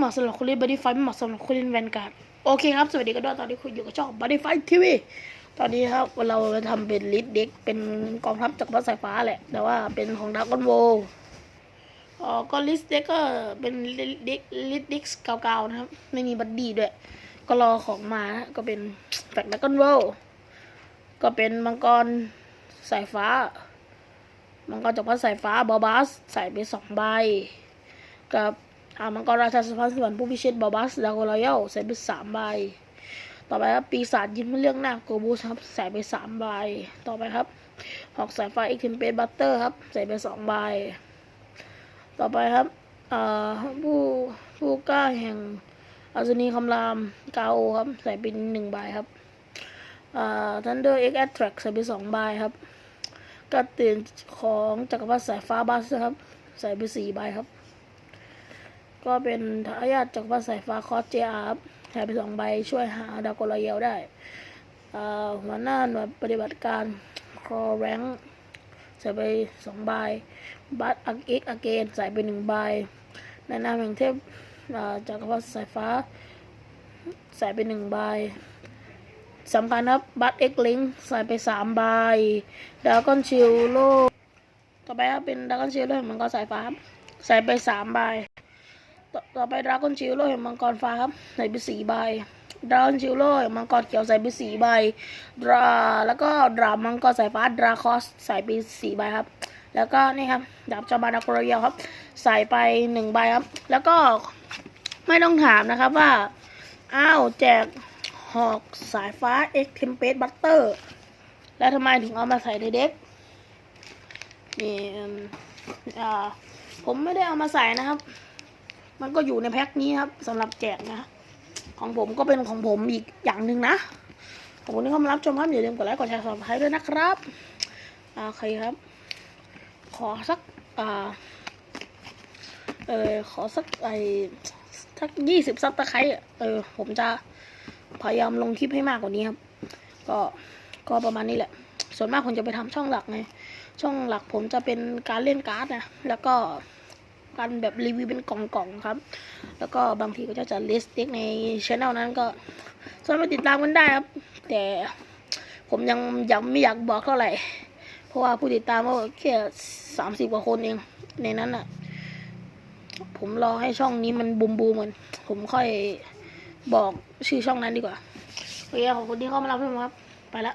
เหมาะสำหรับคนเล่นบัดดี้ไฟไม่เหมาะสำหรับคนเล่นแวนการ์ดโอเคครับ สวัสดีกันด้วยตอนนี้คุณอยู่กับช่องบัดดี้ไฟทีวีตอนนี้ครับเราจะทำเป็นลิสเด็กเป็นกองทัพจักรพรรดิสายฟ้าแหละ แต่ว่าเป็นของด r a กอนโวอ๋อก็ลิสเด็กก็เป็นลิสเด็กลิสเด็กเก่าๆนะครับ ไม่มีบัดดี้ด้วย ก็รอของมานะก็เป็นแฟกด r a กอนโวก็เป็นมังกรสายฟ้า มังกรจักรพรรดิสายฟ้าบอบัสใส่ไปสองใบกับ อ่ามังกรราชาสะพานสวรรค์ผู้พิชิตบอบัสดาโกรอยัลใส่ไปสามใบ ต่อไปครับ ปีศาจยิ้มเรื่องหน้าโกบูสครับ ใส่ไปสามใบ ต่อไปครับ หอกสายไฟอีกทิมเปนบัตเตอร์ครับ ใส่ไปสองใบ ต่อไปครับอ่าผู้ผู้กล้าแห่งอัศนีคำรามกาโอครับ ใส่เป็นหนึ่งใบครับอ่าทันเดอร์เอ็กแอตแทรกใส่ไปสองใบครับกระตื่นของจักรพรรดิสายฟ้าบัสครับ ใส่ไปสี่ใบครับ ก็เป็นทายาทจักรพรรดิสายฟ้าคอสเจอาร์ใส่ไปสองใบช่วยหาดาวโกลาเยลได้หัวหน้าหน่วยปฏิบัติการครอแรงใส่ไปสองใบบัตอักเอ็กอเกนใส่ไปหนึ่งใบในนามแห่งเทพอ่ากรพรรดิสายฟ้า ใส่ไปหนึ่งใบสำคัญครับบัตเอ็กลิงใส่ไปสามใบดากอนชิลโลต่อไปครับเป็นดากอนชิลโลเห็นมังกรสายฟ้า ใส่ไปสามใบ ต่อต่อไปดราก้อนชิลโลเห็นมังกรฟ้าครับใส่ไปสี่ใบดราก้อนชิลโลเห็นมังกรเขียวใส่ไปสี่ใบดราแล้วก็ดราบมังกรสายฟ้าดราคอสใส่ไปสี่ใบครับ แล้วก็นี่ครับดาบจอมบานาโครเยลครับ ใส่ไปหนึ่งใบครับ แล้วก็ไม่ต้องถามนะครับว่าอ้าวแจกหอกสายฟ้า X Tempest Butter แล้วทำไมถึงเอามาใส่ในเด็กนี่อ่าผมไม่ได้เอามาใส่นะครับ มันก็อยู่ในแพ็คนี้ครับสำหรับแจกนะ ของผมก็เป็นของผมอีกอย่างหนึ่งนะขอบคุณที่เข้ามารับชมครับอย่าลืมกดไลค์กดแชร์สัครด้วยนะครับโอเคครับ ขอสักอ่าเออขอสักไอสักยี่สิบซับตะไคร้เออ ผมจะพยายามลงคลิปให้มากกว่านี้ครับ ก็ก็ประมาณนี้แหละ ส่วนมากผมจะไปทำช่องหลักไงช่องหลักผมจะเป็นการเล่นการ์ดนะแล้วก็ การแบบรีวิวเป็นกล่องๆครับ แล้วก็บางทีก็จะจัดลิสต์เด็กในช anel นั้นก็สามารถติดตามกันได้ครับ แต่ผมยังยังไม่อยากบอกเท่าไหร่ เพราะว่าผู้ติดตามก็แค่สามสิบกว่าคนเองในนั้นอะ ผมรอให้ช่องนี้มันบูมบูมๆก่อนผมค่อยบอกชื่อช่องนั้นดีกว่าโอเคขอบคุณที่เข้ามารับชมครับ ไปละ